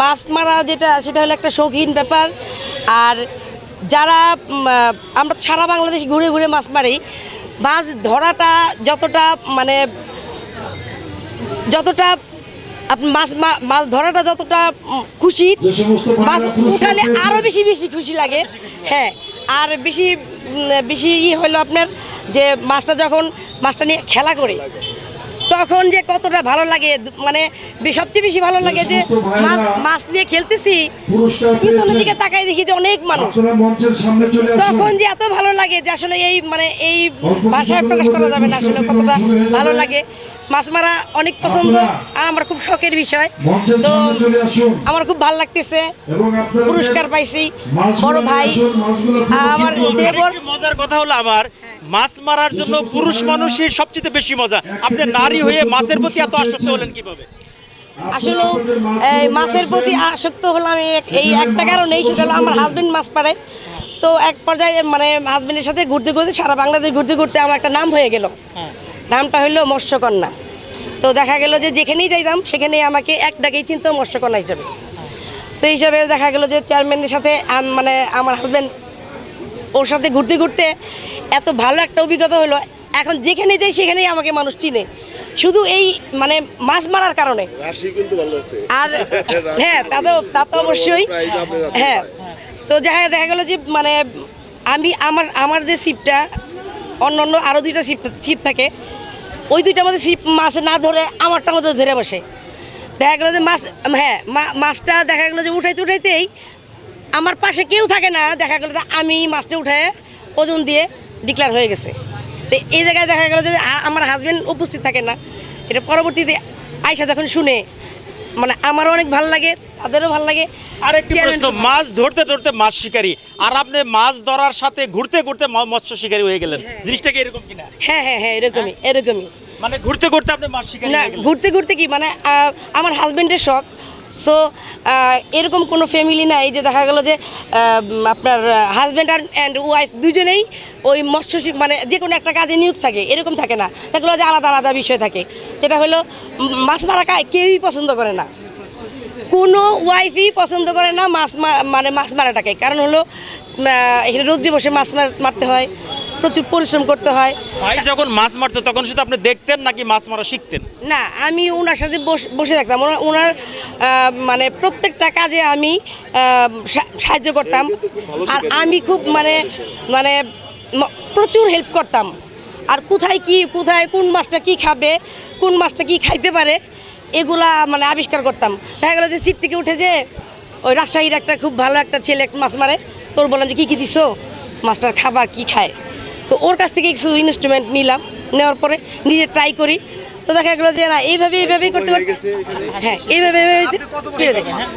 মাছ মারা যেটা সেটা হলো একটা শৌখিন ব্যাপার। আর যারা আমরা সারা বাংলাদেশ ঘুরে ঘুরে মাছ মারি মাছ ধরাটা যতটা মানে যতটা আপনি মাছ মাছ ধরাটা যতটা খুশি মাছ উঠালে আরও বেশি বেশি খুশি লাগে। হ্যাঁ আর বেশি বেশি ই হলো আপনার যে মাছটা যখন মাছটা নিয়ে খেলা করে তখন যে কতটা ভালো লাগে মানে সবচেয়ে বেশি ভালো লাগে যে মাছ মাছ নিয়ে খেলতেছি পিছনের দিকে তাকাই দেখি যে অনেক মানুষ। তখন যে এত ভালো লাগে যে আসলে এই মানে এই ভাষায় প্রকাশ করা যাবে না আসলে কতটা ভালো লাগে। মাছ মারা অনেক পছন্দ আর আমার খুব শখের বিষয়। তো আমার খুব ভালো লাগতেছে। পুরস্কার পাইছি। বড় ভাই আমার মজার কথা হলো আমার মাছ মারার জন্য পুরুষ মানুষের সবচেয়ে বেশি মজা। আপনি নারী হয়ে মাছের প্রতি এত আসক্ত হলেন কীভাবে? আসলে এই মাছের প্রতি আসক্ত হলাম এই এক- এই একটা কারণেই সেটা হলো আমার হাজবেন্ড মাছ পাড়ে তো এক পর্যায়ে মানে হাজবেন্ডের সাথে ঘুরতে ঘুরতে সারা বাংলাদেশ ঘুরতে ঘুরতে আমার একটা নাম হয়ে গেল। নামটা হলো মৎস্যকন্যা। তো দেখা গেল যে যেখানেই যাইতাম সেখানেই আমাকে এক ডাকেই চিনত মৎস্যকন্যা হিসাবে। তো এই হিসাবে দেখা গেল যে চেয়ারম্যানের সাথে মানে আমার হাজবেন্ড ওর সাথে ঘুরতে ঘুরতে এত ভালো একটা অভিজ্ঞতা হলো। এখন যেখানে যাই সেখানেই আমাকে মানুষ চিনে। শুধু এই মানে মাছ মারার কারণে। আর হ্যাঁ তা তো তা তো অবশ্যই। হ্যাঁ তো দেখা দেখা গেলো যে মানে আমি আমার আমার যে সিপটা অন্য অন্য আরও দুইটা সিপ সিপ থাকে। ওই দুইটার মধ্যে সিপ মাছ না ধরে আমারটার মধ্যে ধরে বসে। দেখা গেলো যে মাছ হ্যাঁ মাছটা দেখা গেলো যে উঠাইতে উঠাইতেই আমার পাশে কেউ থাকে না দেখা গেলো যে আমি মাছটা উঠায় ওজন দিয়ে ডিক্লার হয়ে গেছে। তো এই জায়গায় দেখা গেলো যে আমার হাজবেন্ড উপস্থিত থাকে না। এটা পরবর্তীতে আয়সা যখন শুনে মানে আমারও অনেক ভালো লাগে তাদেরও ভালো লাগে। আরেকটি চেয়ারম্যান- প্রশ্ন মাছ ধরতে ধরতে মাছ শিকারী। আর আপনি মাছ ধরার সাথে ঘুরতে ঘুরতে মৎস্য শিকারী হয়ে গেলেন। জিনিসটা কি এরকম কিনা? হ্যাঁ হ্যাঁ হ্যাঁ এরকমই এরকমই। মানে ঘুরতে ঘুরতে আপনি মাছ শিকারী না ঘুরতে ঘুরতে কি মানে আমার হাজবেন্ডের শখ। সো এরকম কোনো ফ্যামিলি নাই যে দেখা গেলো যে আপনার হাজব্যান্ড আর অ্যান্ড ওয়াইফ দুজনেই ওই মৎস্য মানে যে কোনো একটা কাজে নিয়োগ থাকে, এরকম থাকে না। দেখল যে আলাদা আলাদা বিষয় থাকে। যেটা হলো মাছ মারা খায় কেউই পছন্দ করে না। কোনো ওয়াইফই পছন্দ করে না মাছ মানে মাছ মারাটাকে। কারণ হলো এখানে রৌদ্রে বসে মাছ মার- মারতে হয়। প্রচুর পরিশ্রম করতে হয়। ভাই যখন মাছ মারতো তখন শুধু আপনি দেখতেন নাকি মাছ মারা শিখতেন? না আমি ওনার সাথে বস- থাকতাম। ওনার- মানে প্রত্যেকটা কাজে আমি সাহায্য করতাম। আর আমি খুব মানে মানে প্রচুর হেল্প করতাম। আর কোথায় কি কোথায় কোন মাছটা কি খাবে কোন মাছটা কি খাইতে পারে এগুলা মানে আবিষ্কার করতাম। দেখা গেলো যে সিট থেকে উঠে যে ওই রাজশাহীর একটা খুব ভালো একটা ছেলে মাছ মারে তোর বললাম যে কী কী দিছো? মাছটার খাবার কি খায়? তো ওর কাছ থেকে কিছু ইনস্ট্রুমেন্ট নিলাম নেওয়ার পরে নিজে ট্রাই করি। তো দেখা গেলো যে না এইভাবে এইভাবেই করতে পারি। হ্যাঁ এইভাবে এইভাবে হ্যাঁ